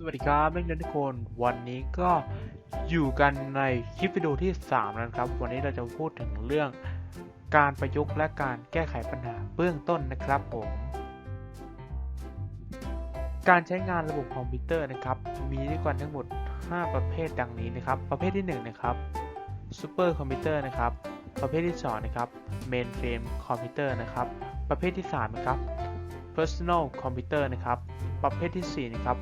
สวัสดีครับนักเรียนทุกคน วันนี้ก็อยู่กันในคลิปวิดีโอที่3แล้วนะครับ วันนี้เราจะพูดถึงเรื่องการประยุกต์และการแก้ไขปัญหาเบื้องต้นนะครับผม การใช้งานระบบคอมพิวเตอร์นะครับ มีด้วยกันทั้งหมด 5 ประเภทดังนี้นะครับ ประเภทที่ 1 นะครับซูเปอร์คอมพิวเตอร์นะครับ ประเภทที่ 2 นะครับเมนเฟรมคอมพิวเตอร์นะครับ ประเภทที่ 3 นะครับ personal computer นะครับ ประเภทที่ 4 นะครับ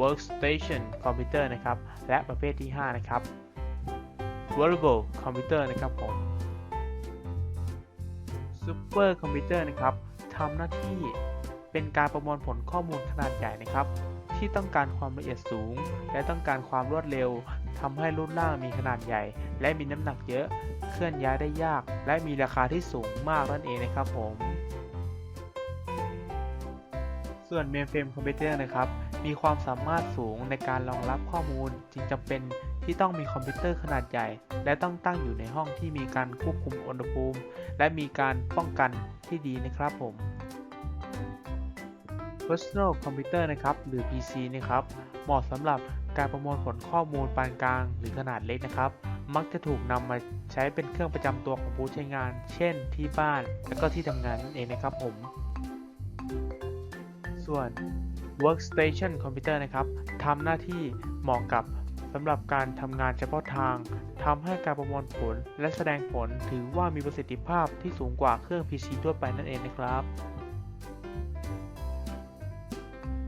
workstation computer นะครับ และประเภทที่ 5 นะครับ wearable computer นะครับผม super computer นะครับทำหน้าที่เป็นการประมวลผลข้อมูลขนาดใหญ่นะครับ ที่ต้องการความละเอียดสูง และต้องการความรวดเร็วทำให้รูปร่างมีขนาดใหญ่ และมีน้ำหนักเยอะ เคลื่อนย้ายได้ยาก และมีราคาที่สูงมากนั่นเองนะครับผม ส่วน mainframe computer นะครับ มีความสามารถสูงในการรองรับข้อมูลจึงจำเป็นที่ต้องมีคอมพิวเตอร์ขนาดใหญ่ และต้องตั้งอยู่ในห้องที่มีการควบคุมอุณหภูมิ และมีการป้องกันที่ดีนะครับผม Personal Computer นะครับ หรือ PC นะครับ เหมาะสำหรับการประมวลผลข้อมูลปานกลาง หรือขนาดเล็กนะครับ มักจะถูกนำมาใช้เป็นเครื่องประจำตัวของผู้ใช้งาน เช่น ที่บ้าน และก็ที่ทำงานนั่นเองนะครับผม ส่วน Workstation Computer นะครับทำหน้าที่เหมาะกับสำหรับการทำงานเฉพาะทางทำให้การประมวลผลและแสดงผลถือว่ามีประสิทธิภาพที่สูงกว่าเครื่อง PC ทั่วไปนั่นเองนะครับ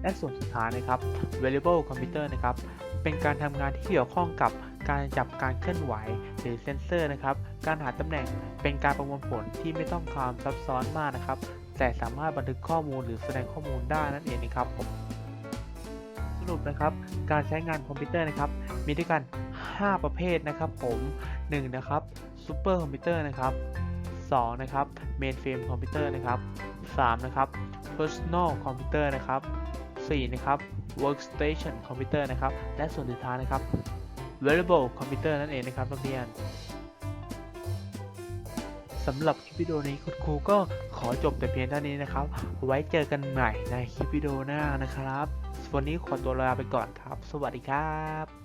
และส่วนสุดท้ายนะครับ Variable Computer นะครับ เป็นการทำงานที่เกี่ยวข้องกับการจับการเคลื่อนไหวหรือเซนเซอร์นะครับ การหาตำแหน่งเป็นการประมวลผลที่ไม่ต้องความซับซ้อนมากนะครับ แต่สามารถบันทึกข้อมูลหรือแสดงข้อมูลได้นั่นเองนะครับผมสรุปนะครับการใช้งานคอมพิวเตอร์นะครับมีด้วยกัน 5 ประเภทนะครับผม1นะครับซูเปอร์คอมพิวเตอร์นะครับ2นะครับเมนเฟรมคอมพิวเตอร์นะครับ3นะครับ personal computer นะครับ4นะครับ workstation computer นะครับ และส่วนสุดท้ายนะครับ wearable computer นั่นเองนะครับนักเรียน สำหรับคลิปวิดีโอนี้คุณครูก็ขอจบแต่เพียงเท่านี้นะครับ ไว้เจอกันใหม่ในคลิปวิดีโอหน้านะครับ วันนี้ขอตัวลาไปก่อนครับ สวัสดีครับ